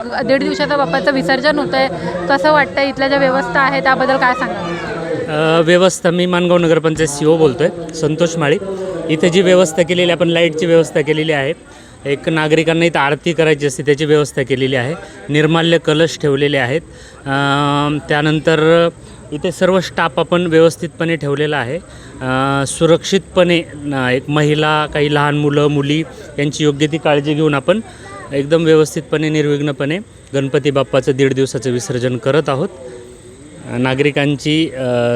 दीड दिवसाचा बाप्पाचं विसर्जन होतं आहे कसं वाटतं इथल्या ज्या व्यवस्था आहे त्याबद्दल काय सांगा व्यवस्था मी मानगाव नगरपंचायत सी ओ बोलतो आहे संतोष माळी. इथे जी व्यवस्था केलेली आपण लाईटची व्यवस्था केलेली आहे. एक नागरिकांना इथं आरती करायची असते त्याची व्यवस्था केलेली आहे. निर्माल्य कलश ठेवलेले आहेत. त्यानंतर इथे सर्व स्टाफ आपण व्यवस्थितपणे ठेवलेला आहे. सुरक्षितपणे एक महिला काही लहान मुलं मुली यांची योग्य ती काळजी घेऊन आपण एकदम व्यवस्थितपणे निर्विघ्नपणे गणपती बाप्पाचं दीड दिवसाचं विसर्जन करत आहोत. नागरिकांची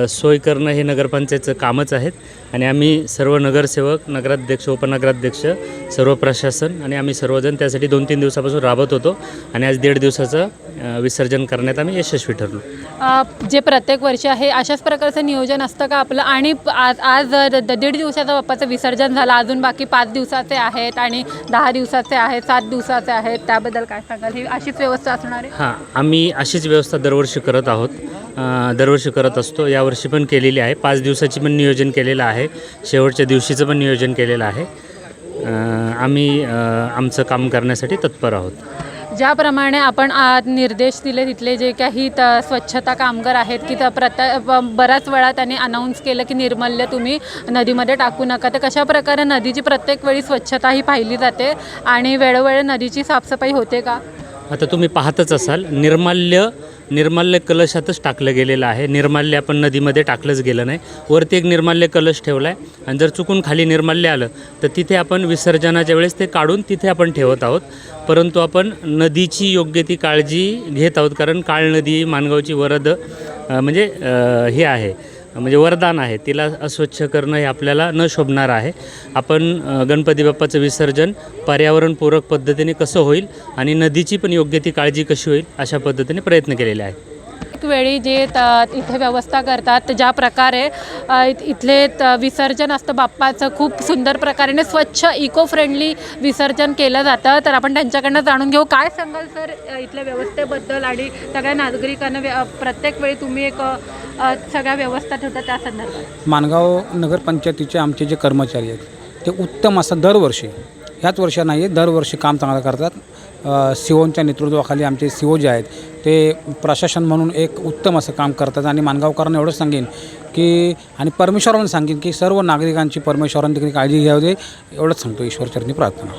सोय करणं हे नगरपंचायतचं कामच आहेत. आणि आम्ही सर्व नगरसेवक नगराध्यक्ष उपनगराध्यक्ष सर्व प्रशासन आणि आम्ही सर्वजण त्यासाठी दोन तीन दिवसापासून राबत होतो. आणि आज दीड दिवसाचं विसर्जन करण्यात आम्ही यशस्वी ठरलो. जे प्रत्येक वर्षी आहे अशाच प्रकारचं नियोजन असतं का आपलं? आणि आज आज दीड दिवसाचं बाप्पाचं विसर्जन झालं. अजून बाकी पाच दिवसाचे आहेत आणि दहा दिवसाचे आहेत सात दिवसाचे आहेत. त्याबद्दल काय सांगाल? ही अशीच व्यवस्था असणार आहे? हां आम्ही अशीच व्यवस्था दरवर्षी करत आहोत. दरवर्षी करत असतो. यावर्षी पण केलेली आहे. पाच दिवसाची पण नियोजन केलेलं आहे. शेवटच्या दिवशीचं पण नियोजन केलेलं आहे. आम्ही आमचं काम करण्यासाठी तत्पर आहोत. ज्याप्रमाणे आपण आ, निर्देश दिले तिथले जे काही त स्वच्छता कामगार आहेत की त प्रत्ये ब- बऱ्याच वेळा त्यांनी अनाऊन्स केलं की निर्मल्य तुम्ही नदीमध्ये टाकू नका. तर कशा प्रकारे नदीची प्रत्येक वेळी स्वच्छता ही पाहिली जाते आणि वेळोवेळी नदीची साफसफाई होते का? आता तुम्ही पाहतच असाल निर्माल्य निर्माल्य कलशातच टाकलं गेलेलं आहे. निर्माल्य आपण नदीमध्ये टाकलंच गेलं नाही. वरती एक निर्माल्य कलश ठेवला आहे आणि जर चुकून खाली निर्माल्य आलं तर तिथे आपण विसर्जनाच्या वेळेस ते काढून तिथे आपण ठेवत आहोत. परंतु आपण नदीची योग्य ती काळजी घेत आहोत कारण काळ नदी मानगावची वरद म्हणजे हे आहे. म्हणजे वरदान आहे. तिला अस्वच्छ करणं हे आपल्याला न शोभणार आहे. आपण गणपती बाप्पाचं विसर्जन पर्यावरणपूरक पद्धतीने कसं होईल आणि नदीची पण योग्य ती काळजी कशी होईल अशा पद्धतीने प्रयत्न केलेले आहेत. एक वेळी जे त- इथे व्यवस्था करतात ज्या प्रकारे इथले त- विसर्जन असतं बाप्पाचं खूप सुंदर प्रकारे स्वच्छ इको फ्रेंडली विसर्जन केलं जातं. तर आपण त्यांच्याकडनं जाणून घेऊ. काय सांगाल सर इथल्या व्यवस्थेबद्दल? आणि सगळ्या नागरिकांना व्य- प्रत्येक वेळी तुम्ही एक सगळ्या व्यवस्था ठेवतात त्या संदर्भात. माणगाव नगरपंचायतीचे आमचे जे कर्मचारी आहेत ते उत्तम असं दरवर्षी ह्याच वर्षा नाही आहे दरवर्षी काम चांगलं करतात. सिओनच्या नेतृत्वाखाली आमचे सिओ जे आहेत ते प्रशासन म्हणून एक उत्तम असं काम करतात. आणि माणगावकरांना एवढंच सांगेन की आणि परमेश्वरांना सांगेन की सर्व नागरिकांची परमेश्वरांनी तिकडे काळजी घ्यावी एवढंच सांगतो. ईश्वरचरणी प्रार्थना.